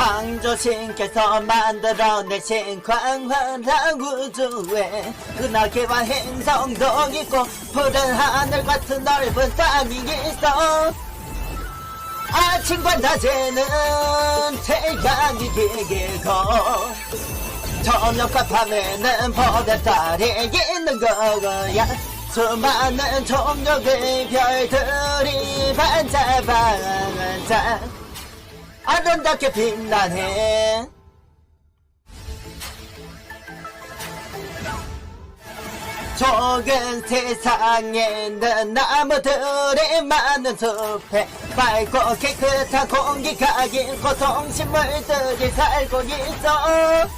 창조신께서 만들어내신 광활한 우주에 은하계와 행성도 있고 푸른 하늘 같은 넓은 땅이 있어. 아침과 낮에는 태양이 길고 저녁과 밤에는 보는 달이 있는 거야. 수많은 종류의 별들이 반짝반짝 아름답게 빛나네. 적은 세상에는 나무들이 많은 숲에 맑고 깨끗한 공기가 있고 동식물들이 살고 있어.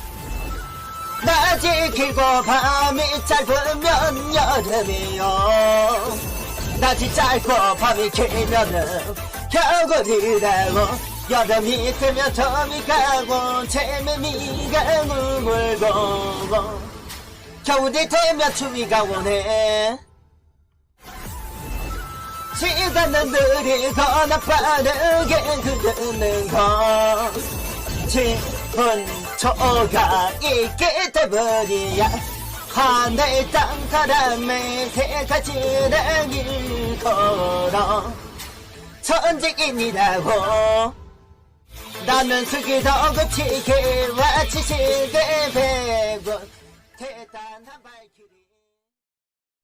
낮이 길고 밤이 짧으면 여름이요. 낮이 짧고 밤이 길면은 겨울이라고 여름이 되면 점이 가고 재매미가 물고 겨울이 되면 추위가 오네 시간은 느리거나 빠르게 흐르는 것. 기분 초가 있기 때문이야. 하늘 땅 바람에 세 가지를 일컬어. 천직인이라고 나는 슬기도 그치게 와치시게 배고 대단한 발